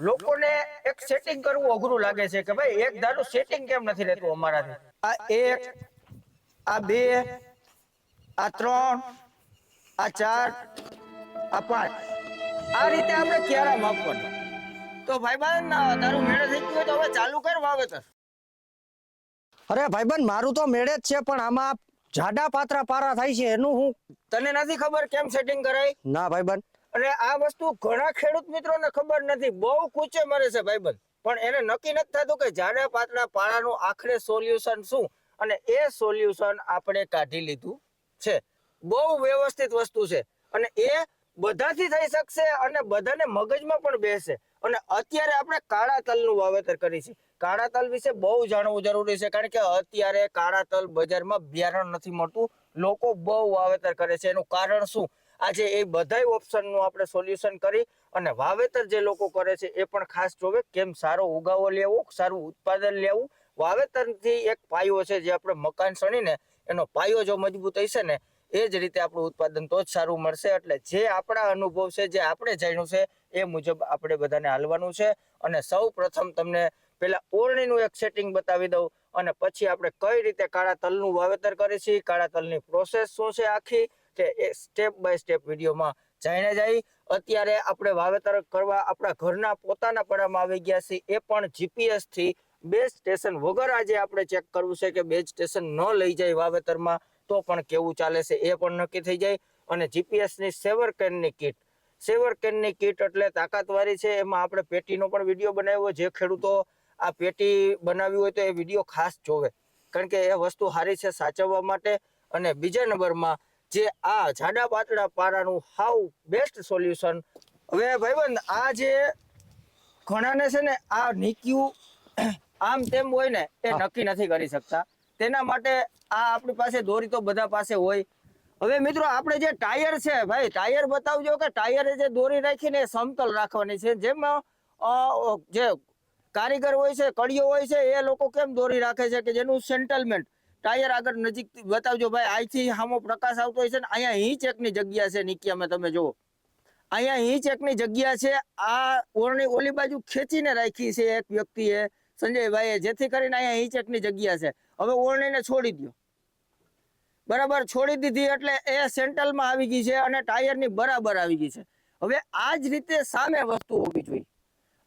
લોકોને એક સેટિંગ કરવું અઘરું લાગે છે કે ભાઈ એક ધારું સેટિંગ કેમ નથી રહેતું અમારાથી? આ એક આ બે આ ત્રણ આ ચાર આ પાંચ. આ રીતે આપણે ક્યારે માપવાનું? તો ભાઈબંધ તારું મેળે થઈ ગયું તો હવે ચાલુ કર વાવેતર. અરે ભાઈબંધ મારું તો મેળે જ છે પણ આમાં જાડા પાત્રા પારા થાય છે એનું હું તને નથી ખબર કેમ સેટિંગ કરાય ના ભાઈબંધ. અને આ વસ્તુ ઘણા ખેડૂત મિત્રોને ખબર નથી. બહુ કૂચે મરે છે ભાઈબંધ. પણ એને નક્કી નથી થતું કે જાડા પાતળા પાળાનું આખરે સોલ્યુશન શું અને એ સોલ્યુશન આપણે કાઢી લીધું છે. બહુ વ્યવસ્થિત વસ્તુ છે. અને એ બધાથી થઈ શકશે અને બધાને મગજમાં પણ બેસે. અને અત્યારે આપણે કાળા તલનું વાવેતર કરી છે. કાળા તલ વિશે બહુ જાણવું જરૂરી છે. કારણ કે અત્યારે કાળા તલ બજારમાં બિયારણ નથી મળતું. લોકો બહુ વાવેતર કરે છે. એનું કારણ શું? આજે એ બધાય ઓપ્શનનું આપણે સોલ્યુશન કરી અને વાવેતર જે લોકો કરે છે એ પણ ખાસ જોવે કેમ સારો ઉગાવો લેવો, સારું ઉત્પાદન લેવું. વાવેતરથી એક પાયો છે જે આપણે મકાન સણીને એનો પાયો જો મજબૂત હશે ને, એ જ રીતે આપણું ઉત્પાદન તો જ સારું મળશે. એટલે જે આપણા અનુભવ છે, જે આપણે જાણ્યું છે, એ મુજબ આપણે બધાને હાલવાનું છે. અને સૌ પ્રથમ તમને પેલા ઓરણીનું એક સેટિંગ બતાવી દઉં અને પછી આપણે કઈ રીતે કાળા તલનું વાવેતર કરીએ છીએ કાળા તલની પ્રોસેસ શું છે આખી સ્ટેપ બાય સ્ટેપ વિડીયોમાં જાણે જાય. અત્યારે આપણે વાવેતર કરવા આપણા ઘરના પોતાના પડામાં આવી ગયા છીએ. એ પણ જીપીએસથી બેઝ સ્ટેશન વગર આજે આપણે ચેક કરવું છે કે બેઝ સ્ટેશન ન લઈ જાય વાવેતરમાં, તો પણ કેવું ચાલે છે એ પણ નક્કી થઈ જાય. અને જીપીએસની સેવર કેનની કીટ, સેવર કેનની કીટ એટલે તાકાતવારી છે. એમાં આપણે પેટીનો પણ વીડિયો બનાવ્યો જે ખેડૂતો આ પેટી બનાવી હોય તો એ વીડિયો ખાસ જોવે. કારણ કે એ વસ્તુ સારી છે સાચવવા માટે. અને બીજા નંબરમાં જે આ જાડા પાતળા પારાનું હાવ બેસ્ટ સોલ્યુશન હવે ભાઈબંધ આ જે ઘણાને છે ને આ નીક્યું આમ તેમ હોય ને એ નક્કી નથી કરી શકતા. તેના માટે આ આપણી પાસે દોરી તો બધા પાસે હોય. હવે મિત્રો આપણે જે ટાયર છે ભાઈ ટાયર બતાવજો કે ટાયરે જે દોરી રાખીને સમતલ રાખવાની છે. જેમાં જે કારીગર હોય છે કડીઓ હોય છે એ લોકો કેમ દોરી રાખે છે? કે જેનું સેન્ટલમેન્ટ ટાયર આગળ નજીક બતાવજો ભાઈ અહીંથી સામો પ્રકાશ આવતો હોય ને, અહીંયા હિંચ એકની જગ્યા છે નિકિયામાં તમે જુઓ. અહીંયા હિંચ એકની જગ્યા છે, આ ઓરણી ઓલી બાજુ ખેંચીને રાખી છે એક વ્યક્તિએ, સંજયભાઈએ, જેથી કરીને અહીંયા હિંચ એકની જગ્યા છે. હવે ઓરણીને છોડી દો બરાબર, છોડી દીધી એટલે એ સેન્ટરમાં આવી ગઈ છે અને ટાયરની બરાબર આવી ગઈ છે. હવે આ જ રીતે સામે વસ્તુ હોવી જોઈએ.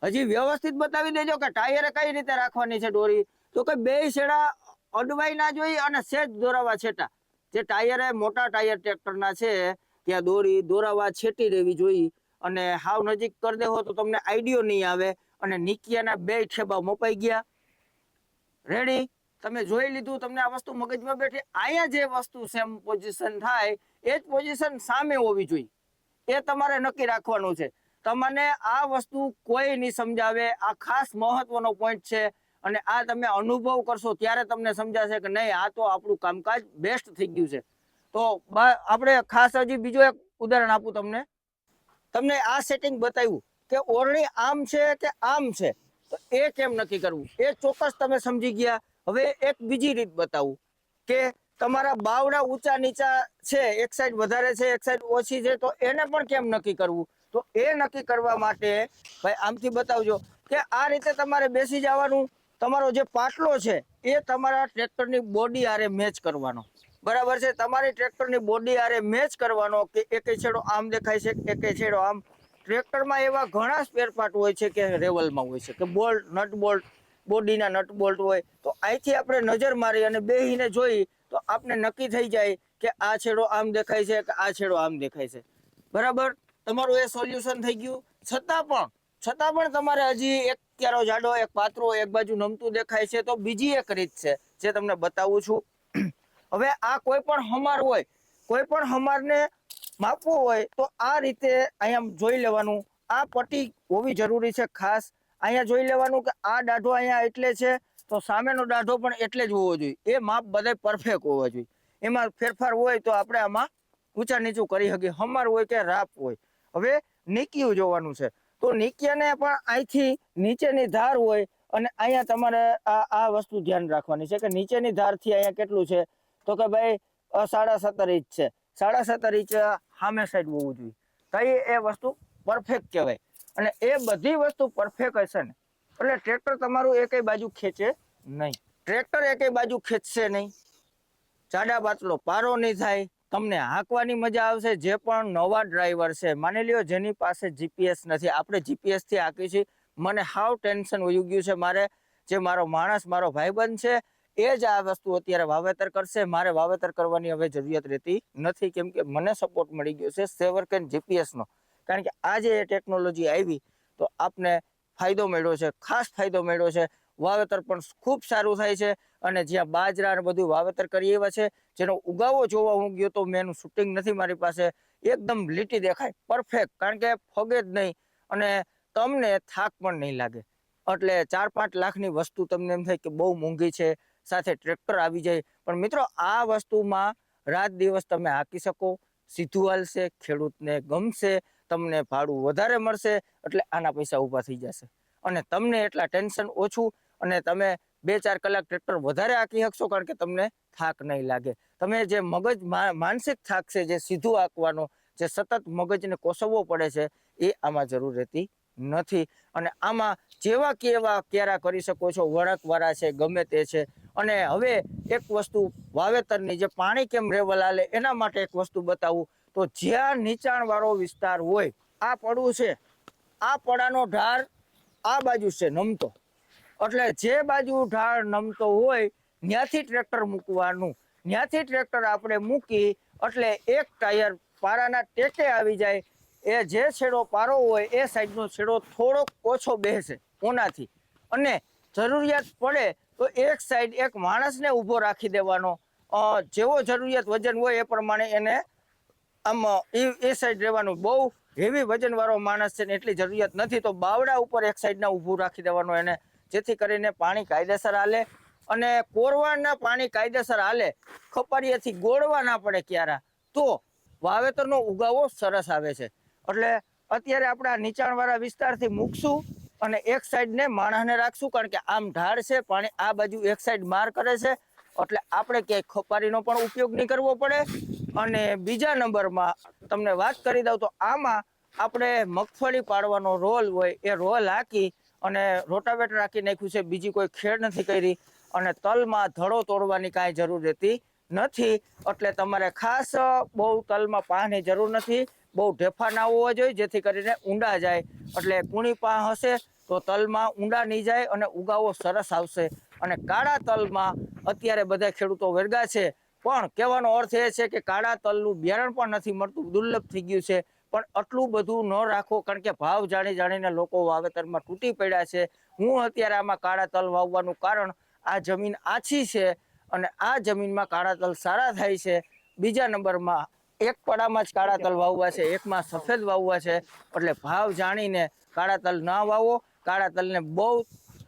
હજી વ્યવસ્થિત બતાવી દેજો કે ટાયરે કઈ રીતે રાખવાની છે દોરી. તો કે બે છેડા અડવાઈ ના જોઈએ અને સેજ દોરાવા છેટા. જે ટાયર, મોટા ટાયર ટ્રેક્ટરના છે, ત્યાં દોરી, દોરાવા છેટી રહેવી જોઈએ. અને હાવ નજીક કરી દેવો તો તમને આઈડિયો નહીં આવે. અને નિકિયાના બે ઠેબા મપાઈ ગયા. રેડી તમે જોઈ લીધું, તમને આ વસ્તુ મગજમાં બેઠી. અહીંયા જે વસ્તુ સેમ પોઝિશન થાય, એ જ પોઝિશન સામે હોવી જોઈએ. એ તમારે નક્કી રાખવાનું છે. તમને આ વસ્તુ કોઈ નહીં સમજાવે. આ ખાસ મહત્વનો પોઈન્ટ છે. અને આ તમે અનુભવ કરશો ત્યારે તમને સમજાશે કે નહીં, આ તો આપણું કામકાજ બેસ્ટ થઈ ગયું છે. તો આપણે ખાસ હજી બીજું એક ઉદાહરણ આપું તમને. તમને આ સેટિંગ બતાવ્યું કે ઓરણી આમ છે કે આમ છે? તો એ કેમ નક્કી કરવું? એ ચોક્કસ તમે સમજી ગયા. હવે એક બીજી રીત બતાવું કે તમારા બાવડા ઊંચા નીચા છે, એક સાઈડ વધારે છે, એક સાઈડ ઓછી છે, તો એને પણ કેમ નક્કી કરવું? તો એ નક્કી કરવા માટે, ભાઈ, આમથી બતાવજો કે આ રીતે તમારે બેસી જવાનું તમારો જે પાટલો છે, એ તમારા ટ્રેક્ટરની બોડી આરે મેચ કરવાનો. બરાબર છે? તમારી ટ્રેક્ટરની બોડી આરે મેચ કરવાનો કે એકે છેડો આમ દેખાય છે એકે છેડો આમ. ટ્રેક્ટરમાં એવા ઘણા સ્પેરપાર્ટ હોય છે કે રેવલમાં હોય છે, કે બોલ્ટ, નટ બોલ્ટ, બોડીના નટ બોલ્ટ હોય. તો અહીંથી આપણે નજર મારી અને બેહીને જોઈ તો આપણે નક્કી થઈ જાય કે આ છેડો આમ દેખાય છે કે આ છેડો આમ દેખાય છે. બરાબર? તમારું એ સોલ્યુશન થઈ ગયું. છતાં પણ છતાં પણ તમારે હજી એક ક્યારો જાડો, એક પાત્રો એક બાજુ નમતું દેખાય છે, તો બીજી એક રીત છે, જે તમને બતાવું છું. હવે આ કોઈ પણ હમાર હોય, કોઈ પણ હમારને માપવું હોય, તો આ રીતે અહીંયા જોઈ લેવાનું. આ પટ્ટી હોવી જરૂરી છે ખાસ. અહીંયા જોઈ લેવાનું કે આ દાઢો અહીંયા એટલે છે, તો સામેનો દાઢો પણ એટલે જ હોવો જોઈએ. એ માપ બધા પરફેક્ટ હોવા જોઈએ. એમાં ફેરફાર હોય તો આપણે આમાં ઊંચા નીચું કરી શકીએ. હમાર હોય કે રાપ હોય. હવે નીકળ્યું જોવાનું છે. તો નિક્યાને પણ અહીંથી નીચેની ધાર હોય અને અહીંયા તમારે આ આ વસ્તુ ધ્યાન રાખવાની છે કે નીચેની ધારથી અહીંયા કેટલું છે? તો કે ભાઈ સાડા સત્તર ઇંચ છે. સાડા સત્તર ઇંચ સામે સાઈડ હોવું જોઈએ. તો એ એ વસ્તુ પરફેક્ટ કહેવાય. અને એ બધી વસ્તુ પરફેક્ટ હશે ને. એટલે ટ્રેક્ટર તમારું એકેય બાજુ ખેંચે નહીં. ટ્રેક્ટર એકેય બાજુ ખેંચશે નહીં. જાડા બાટલો પારો નહીં થાય. તમને હાંકવાની મજા આવશે, જે પણ નવા ડ્રાઈવર છે. માની લ્યો જેની પાસે જીપીએસ નથી. આપણે જીપીએસથી હાંકી છીએ. મને હાવ ટેન્શન વયું ગયું છે. મારે જે મારો માણસ, મારો ભાઈબંધ છે, એ જ આ વસ્તુ અત્યારે વાવેતર કરશે. મારે વાવેતર કરવાની હવે જરૂરિયાત રહેતી નથી. કેમ કે મને સપોર્ટ મળી ગયો છે સેવર કેન જીપીએસનો કારણ કે આજે એ ટેકનોલોજી આવી, તો આપને ફાયદો મળ્યો છે, ખાસ ફાયદો મળ્યો છે. વાવેતર પણ ખૂબ સારું થાય છે અને જ્યાં બાજરા અને બધું વાવેતર કરી એવા છે, જેનો ઉગાવો જોવા હું ગયો તો મેં શૂટિંગ નથી મારી પાસે, એકદમ લીટી દેખાય પરફેક્ટ કારણ કે ફગે જ નહીં અને તમને થાક પણ નહીં લાગે. એટલે ચાર પાંચ લાખની વસ્તુ તમને એમ થાય કે બહુ મોંઘી છે, સાથે ટ્રેક્ટર આવી જાય. પણ મિત્રો, આ વસ્તુમાં રાત દિવસ તમે હાંકી શકો, સીધું હાલશે, ખેડૂતને ગમશે, તમને ભાડું વધારે મળશે, એટલે આના પૈસા ઊભા થઈ જશે. અને તમને એટલા ટેન્શન ઓછું અને તમે બે ચાર કલાક ટ્રેક્ટર વધારે આંકી શકશો કારણ કે તમને થાક નહીં લાગે. તમે જે મગજ માનસિક થાક છે, જે સીધું આંકવાનો, જે સતત મગજને કોસવવો પડે છે, એ આમાં જરૂર રહેતી નથી. અને આમાં જેવા કેવા ક્યારા કરી શકો છો, વળકવાળા છે, ગમે તે છે. અને હવે એક વસ્તુ વાવેતરની જે પાણી કેમ રેવલ આલે એના માટે એક વસ્તુ બતાવું. તો જ્યાં નીચાણવાળો વિસ્તાર હોય, આ પડવું છે. આ પડાનો ઢાર આ બાજુ છે, નમતો. એટલે જે બાજુ ઢાળ નમતો હોય ત્યાંથી ટ્રેક્ટર મૂકવાનું. ત્યાંથી ટ્રેક્ટર આપણે મૂકી, એટલે એક ટાયર પારાના ટેકે આવી જાય. એ જે છેડો પારો હોય, એ સાઈડનો છેડો થોડોક ઓછો બેસે ઓનાથી અને જરૂરિયાત પડે તો એક સાઈડ એક માણસને ઊભો રાખી દેવાનો. જેવો જરૂરિયાત વજન હોય એ પ્રમાણે એને આમ, એ સાઈડ રહેવાનું. બહુ હેવી વજનવાળો માણસ છે ને એટલી જરૂરિયાત નથી. તો બાવડા ઉપર એક સાઈડના ઊભું રાખી દેવાનું એને. જેથી કરીને પાણી કાયદેસર હાલે અને કોરવાના પાણી કાયદેસર હાલે. ખપારીએથી ગોળવા ના પડે ક્યારા. તો વાવેતરનો ઉગાવો સરસ આવે છે. એટલે અત્યારે આપણે આ નીચાણવાળા વિસ્તારથી મૂકશું અને એક સાઈડને માણસને રાખશું કારણ કે આમ ઢાળ છે, પાણી આ બાજુ એક સાઈડ માર કરે છે. એટલે આપણે ક્યાંય ખપારીનો પણ ઉપયોગ નહીં કરવો પડે. અને બીજા નંબરમાં તમને વાત કરી દઉં તો આમાં આપણે મગફળી પાડવાનો રોલ હોય, એ રોલ હાકી અને રોટાવેટ રાખી નાખ્યું છે. બીજી કોઈ ખેડ નથી કરી અને તલમાં ધડો તોડવાની કાંઈ જરૂર રહેતી નથી. એટલે તમારે ખાસ બહુ તલમાં પાની જરૂર નથી. બહુ ઢેફા ના હોવા જોઈએ, જેથી કરીને ઊંડા જાય. એટલે કુણી પા હશે તો તલમાં ઊંડા નહીં જાય અને ઉગાવો સરસ આવશે. અને કાળા તલમાં અત્યારે બધા ખેડૂતો વર્ગા છે. પણ કહેવાનો અર્થ એ છે કે કાળા તલનું બિયારણ પણ નથી મળતું. દુર્લભ થઈ ગયું છે. પણ આટલું બધું ન રાખો, કારણ કે ભાવ જાણી જાણીને લોકો વાવેતરમાં તૂટી પડ્યા છે. હું અત્યારે આમાં કાળા તલ વાવવાનું કારણ, આ જમીન આછી છે અને આ જમીનમાં કાળા તલ સારા થાય છે. બીજા નંબરમાં એક પડામાં જ કાળા તલ વાવવા છે, એકમાં સફેદ વાવવા છે. એટલે ભાવ જાણીને કાળા તલ ના વાવો, કાળા તલને બહુ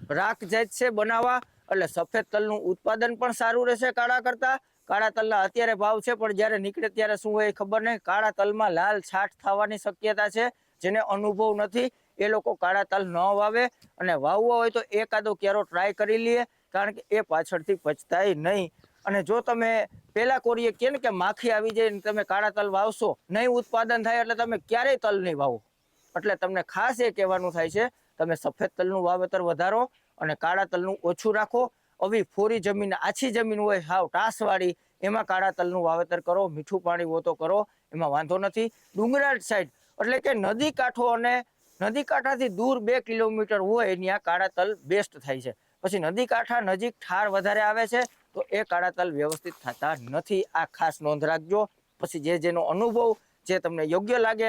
રાખ જાય છે બનાવવા. એટલે સફેદ તલનું ઉત્પાદન પણ સારું રહેશે કાળા કરતા કાળા તલના અત્યારે ભાવ છે, પણ જ્યારે નીકળે ત્યારે શું હોય ખબર નહીં. કાળા તલમાં લાલ છાટ થવાની શક્યતા છે, જેને અનુભવ નથી. એ લોકો કાળા તલ ન વાવે અને વાવવો હોય તો એકાદો ક્યારો ટ્રાય કરી લઈએ કારણ કે એ પાછળથી પચતાય નહીં. અને જો તમે પેલા કોરીએ કે કે માખી આવી જાય તમે કાળા તલ વાવશો, નહીં ઉત્પાદન થાય એટલે તમે ક્યારેય તલ નહીં વાવો. એટલે તમને ખાસ એ કહેવાનું થાય છે, તમે સફેદ તલનું વાવેતર વધારો અને કાળા તલનું ઓછું રાખો આવી ફોરી જમીન, આછી જમીન હોય, હાવ ટાસવાળી, એમાં કાળા તલનું વાવેતર કરો, મીઠું પાણી વોતો કરો, એમાં વાંધો નથી. ડુંગરાળ સાઈડ એટલે કે નદી કાંઠો અને નદી કાંઠાથી દૂર બે કિલોમીટર હોય ત્યાં કાળા તલ બેસ્ટ થાય છે. પછી નદી કાંઠા નજીક ઠાર વધારે આવે છે, તો એ કાળા તલ વ્યવસ્થિત થતા નથી. આ ખાસ નોંધ રાખજો. પછી જે જેનો અનુભવ, જે તમને યોગ્ય લાગે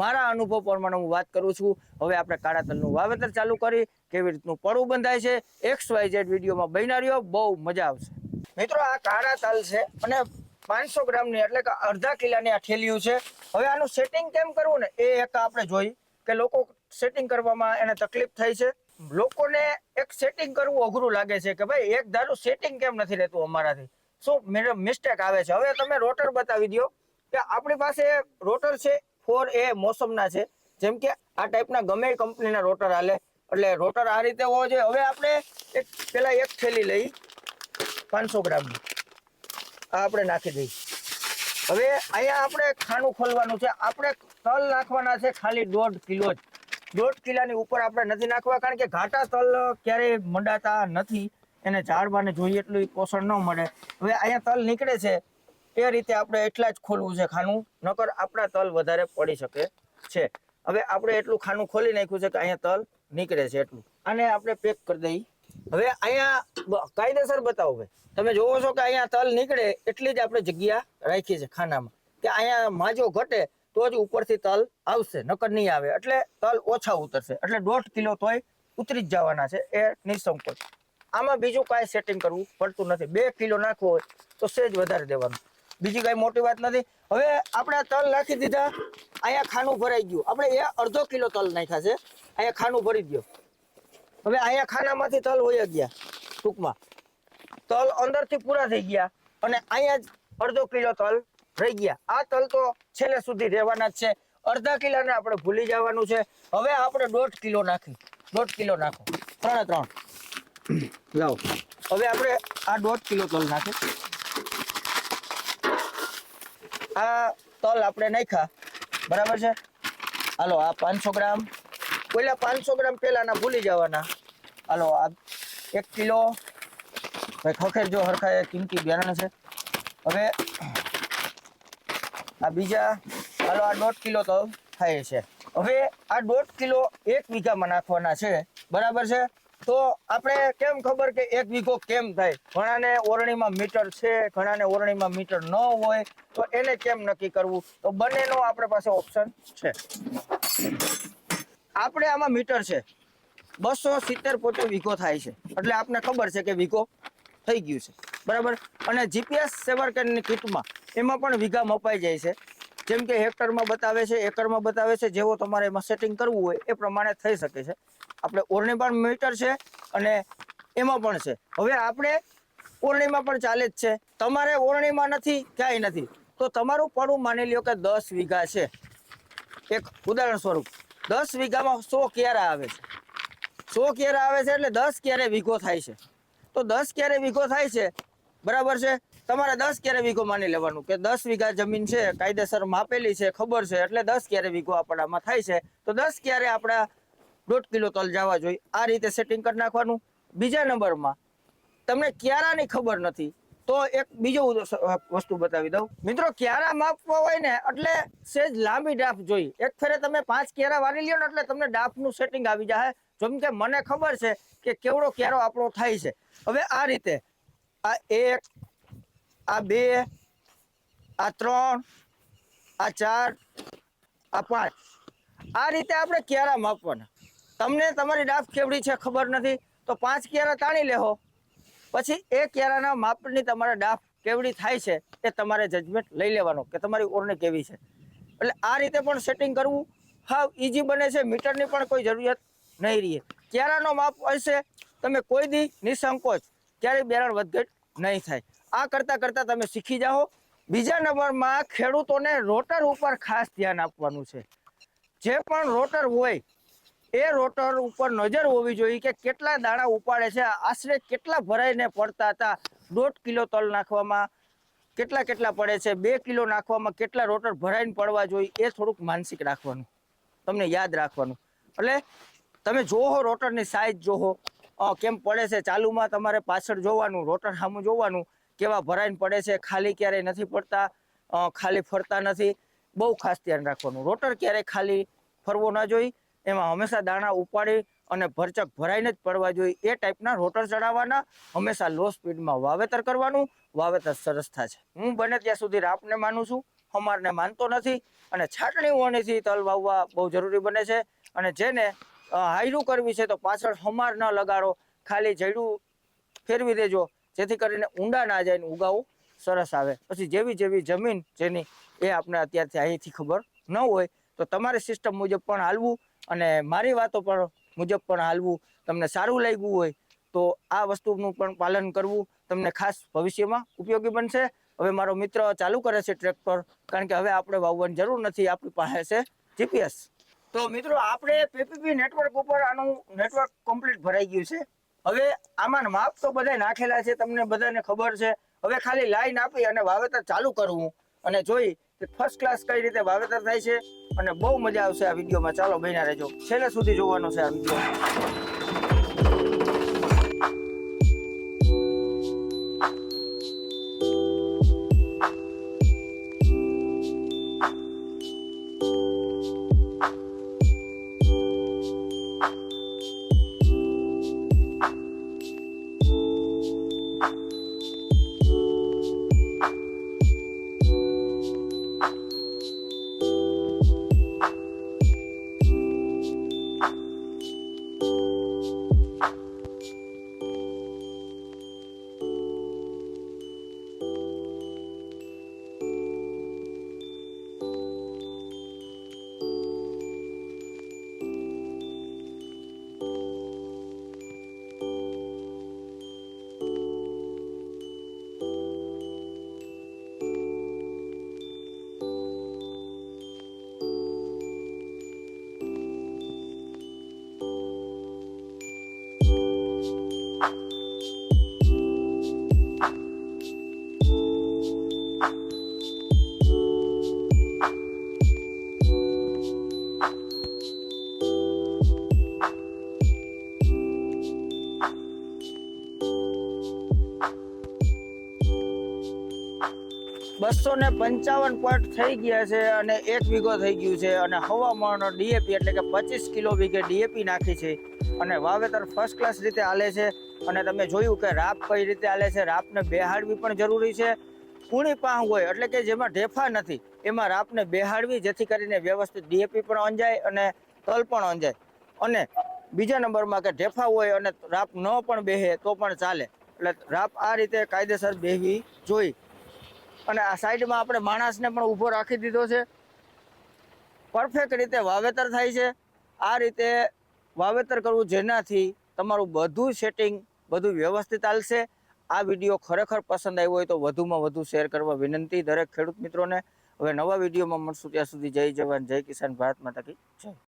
મારા અનુભવ પ્રમાણે હું વાત કરું છું. હવે આપણે કાળા તલનું વાવેતર ચાલુ કરી, કેવી રીતનું પડું બંધાય છે એક્સ વાય ઝેડ વિડીયોમાં બન્યા રહ્યો, બહુ મજા આવશે. મિત્રો, આ કાળા તલ છે અને પાંચસો ગ્રામની એટલે કે અડધા કિલાની આ ઠેલિયું છે. હવે આનું સેટિંગ કેમ કરવું ને? એ એક આપણે જોઈ કે લોકો સેટિંગ કરવામાં એને તકલીફ થઈ છે. લોકોને એક સેટિંગ કરવું અઘરું લાગે છે કે ભાઈ, એક ધારું સેટિંગ કેમ નથી રહેતું અમારાથી? શું મિસ્ટેક આવે છે? હવે તમે રોટર બતાવી દો કે આપણી પાસે રોટર છે ફોર એ મોસમના છે. જેમ કે આ ટાઈપના ગમે કંપનીના રોટર હાલે. એટલે રોટર આ રીતે હોવો જોઈએ. હવે આપણે એક પેલા એક થેલી લઈ. પાંચસો ગ્રામની. આ આપણે નાખી દઈ હવે અહીંયા આપણે ખાણું ખોલવાનું છે. આપણે તલ નાખવાના છે ખાલી દોઢ કિલો જ. દોઢ કિલાની ઉપર આપણે નથી નાખવા કારણ કે ઘાટા તલ ક્યારેય મંડાતા નથી. એને ઝાડવાને જોઈએ એટલું પોષણ ન મળે. હવે અહીંયા તલ નીકળે છે. એ રીતે આપણે એટલા જ ખોલવું છે ખાનું, નકર આપણા તલ વધારે પડી શકે છે. હવે આપણે એટલું ખાનું ખોલી નાખ્યું છે કે અહીંયા તલ નીકળે છે એટલું. અને આપણે પેક કરી દઈએ. હવે અહીંયા કાયદેસર બતાવો ભાઈ. તમે જોવો છો કે અહીંયા તલ નીકળે એટલી જ આપણે જગ્યા રાખી છે ખાનામાં. કે અહીંયા માજો ઘટે તો જ ઉપરથી તલ આવશે, નકર નહીં આવે. એટલે તલ ઓછા ઉતરશે. એટલે દોઢ કિલો તોય ઉતરી જ જવાના છે એ નિસંકોચ. આમાં બીજું કાંઈ સેટિંગ કરવું પડતું નથી. બે કિલો નાખવો હોય તો સેજ વધારે દેવાનું. બીજી કાંઈ મોટી વાત નથી. હવે આપણે તલ નાખી દીધા. અહીંયા ખાનું ભરાઈ ગયું. આપણે એ અડધો કિલો તલ નાખ્યા છે. અહીંયા ખાનું ભરી ગયો હવે અહીંયા ખાનામાંથી તલ હોય ગયા ટૂંકમાં. તલ અંદરથી પૂરા થઈ ગયા અને અહીંયા જ અડધો કિલો તલ રહી ગયા. આ તલ તો છેલ્લે સુધી રહેવાના જ છે. અડધા કિલોને આપણે ભૂલી જવાનું છે. હવે આપણે દોઢ કિલો નાખી. દોઢ કિલો નાખો. ત્રણે ત્રણ. લાવો. હવે આપણે આ દોઢ કિલો તલ નાખી આ તલ આપણે નાખ્યા. બરાબર છે? હાલો, આ પાંચસો ગ્રામ. પહેલા પાંચસો ગ્રામ પહેલાના ભૂલી જવાના. હાલો, આ એક કિલો. ભાઈ, ખખેર જો હરખા એ કિંમતી બિયારણ છે. હવે આ બીજા, હાલો, આ દોઢ કિલો તલ થાય છે. હવે આ દોઢ કિલો એક વીઘામાં નાખવાના છે. બરાબર છે? તો આપણે કેમ ખબર કે એક વીઘો કેમ થાય? ઘણાને ઓરણીમાં મીટર છે, ઘણાને ઓરણીમાં મીટર ન હોય, તો એને કેમ નક્કી કરવું? તો બંનેનો આપણે પાસે ઓપ્શન છે. આપણે આમાં મીટર છે. બસો સિત્તેર પોતે વીઘો થાય છે. એટલે આપને ખબર છે કે વીઘો થઈ ગયું છે. બરાબર? અને જીપીએસ સેવરકેનની કીટમાં એમાં પણ વીઘા મપાઈ જાય છે. જેમ કે હેક્ટરમાં બતાવે છે, એકરમાં બતાવે છે, જેવો તમારે એમાં સેટિંગ કરવું હોય એ પ્રમાણે થઈ શકે છે. આપણે ઓરણી પણ મીટર છે અને એમાં પણ છે. હવે આપણે ઓરણીમાં પણ ચાલે જ છે. તમારે ઓરણીમાં નથી, ક્યાંય નથી. તો તમારું પડું માની લ્યો કે દસ વીઘા છે. એક ઉદાહરણ સ્વરૂપ, દસ વીઘામાં સો કેરા આવે છે. સો કેરા આવે છે એટલે દસ ક્યારે વીઘો થાય છે. તો દસ ક્યારે વીઘો થાય છે, બરાબર છે? તમારે દસ ક્યારે વીઘો માની લેવાનું કે દસ વીઘા જમીન છે, કાયદેસર માપેલી છે, ખબર છે, એટલે દસ ક્યારે વીઘો આપણામાં થાય છે. તો દસ ક્યારે આપણા દોઢ કિલો તલ જવા જોઈએ. આ રીતે સેટિંગ કરી નાખવાનું. બીજા નંબરમાં, તમને ક્યારાની ખબર નથી, તો એક બીજો વસ્તુ બતાવી દઉં. મિત્રો, ક્યારા માપવા હોય ને, એટલે સેજ લાંબી ડાફ જોઈ. એક ફેરે તમે પાંચ ક્યારા વાળી લ્યો ને, એટલે તમને ડાફનું સેટિંગ આવી જાય જેમ કે મને ખબર છે કે કેવડો ક્યારો આપણો થાય છે. હવે આ રીતે, આ એક, આ બે, આ ત્રણ, આ ચાર, આ પાંચ. આ રીતે આપણે ક્યારા માપવાના. તમને તમારી ડાફ કેવડી છે ખબર નથી? તો પાંચ ક્યારા તાણી લેહો. પછી એ ક્યારાના માપની તમારે ડાફ કેવડી થાય છે એ તમારે જજમેન્ટ લઈ લેવાનો કે તમારી ઓરને કેવી છે. એટલે આ રીતે પણ સેટિંગ કરવું. હા ઈઝી બને છે, મીટરની પણ કોઈ જરૂરિયાત નહીં રહે. ક્યારાનો માપ હશે તમે કોઈ દી નિસંકોચ ક્યારેય બેરણ વધઘટ નહીં થાય. આ કરતાં કરતાં તમે શીખી જાઓ. બીજા નંબરમાં ખેડૂતોને રોટર ઉપર ખાસ ધ્યાન આપવાનું છે. જે પણ રોટર હોય એ રોટર ઉપર નજર હોવી જોઈએ કે કેટલા દાણા ઉપાડે છે. આશરે કેટલા ભરાઈને પડતા હતા? દોઢ કિલો તલ નાખવામાં કેટલા કેટલા પડે છે? બે કિલો નાખવામાં કેટલા રોટર ભરાઈને પડવા જોઈએ? એ થોડુંક માનસિક રાખવાનું. તમને યાદ રાખવાનું. એટલે તમે જોહો રોટરની સાઈઝ જોહો કેમ પડે છે? ચાલુમાં તમારે પાછળ જોવાનું, રોટર સામું જોવાનું કેવા ભરાઈને પડે છે? ખાલી ક્યારેય નથી પડતા? ખાલી ફરતા નથી? બહુ ખાસ ધ્યાન રાખવાનું. રોટર ક્યારેય ખાલી ફરવો ન જોઈ એમાં હંમેશા દાણા ઉપાડી અને ભરચક ભરાઈને જ પડવા જોઈએ. એ ટાઈપના રોટર ચડાવવાના હંમેશા લો સ્પીડમાં વાવેતર કરવાનું વાવેતર સરસ થાય છે. હું બને ત્યાં સુધી રાપને માનું છું. હમારને માનતો નથી અને છાટણી ઓણીથી તલ વાવવા બહુ જરૂરી બને છે અને જેને હાયરું કરવી છે તો પાછળ હમાર ન લગાડો. ખાલી જડું ફેરવી દેજો. જેથી કરીને ઊંડા ના જાય ને ઉગાવું. સરસ આવે. પછી જેવી જેવી જમીન જેની એ આપણે અત્યારથી અહીંથી ખબર ન હોય તો તમારી સિસ્ટમ મુજબ પણ હાલવું. અને મારી વાતો પણ મુજબ પણ હાલવું તમને સારું લાગ્યું હોય તો આ વસ્તુનું પણ પાલન કરવું તમને ખાસ ભવિષ્યમાં ઉપયોગી બનશે. હવે મારો મિત્ર ચાલુ કરે છે ટ્રેક્ટર કારણ કે હવે આપણે વાવવાની જરૂર નથી આપણી પાસે છે જીપીએસ તો મિત્રો, આપણે પીપીપી નેટવર્ક ઉપર આનું નેટવર્ક કમ્પ્લીટ ભરાઈ ગયું છે. હવે આમાં માપ તો બધા નાખેલા છે, તમને બધાને ખબર છે. હવે ખાલી લાઈન આપી અને વાવેતર ચાલુ કરવું અને જોઈ કે ફર્સ્ટ ક્લાસ કઈ રીતે વાવેતર થાય છે? અને બહુ મજા આવશે આ વિડીયોમાં. ચાલો બન્યા રહેજો. છેલ્લે સુધી જોવાનો છે આ વીડિયો. બસો ને પંચાવન પોઈન્ટ થઈ ગયા છે અને એક વીઘો થઈ ગયું છે. અને હવામાન ડીએપી એટલે કે પચીસ કિલો વીઘે ડીએપી નાખી છે અને વાવેતર ફર્સ્ટ ક્લાસ રીતે હાલે છે. અને તમે જોયું કે રાપ કઈ રીતે હાલે છે? રાપને બેહાડવી પણ જરૂરી છે. કુણી પાંહ હોય એટલે કે જેમાં ઢેફા નથી, એમાં રાપને બેહાડવી જેથી કરીને વ્યવસ્થિત ડીએપી પણ અંજાય અને તલ પણ અંજાય. અને બીજા નંબરમાં કે ઢેફા હોય અને રાપ ન પણ બેહે તો પણ ચાલે. એટલે રાપ આ રીતે કાયદેસર બેહવી જોઈ અને આ સાઈડમાં આપણે માણસને પણ ઊભો રાખી દીધો છે. પરફેક્ટ રીતે વાવેતર થાય છે. આ રીતે વાવેતર કરવું જેનાથી તમારું બધું સેટિંગ બધું વ્યવસ્થિત હાલશે આ વીડિયો ખરેખર પસંદ આવ્યો હોય તો વધુમાં વધુ શેર કરવા વિનંતી. દરેક ખેડૂત મિત્રોને હવે નવા વિડીયોમાં મળશું. ત્યાં સુધી જય જવાન, જય કિસાન ભારત માતા કી જય.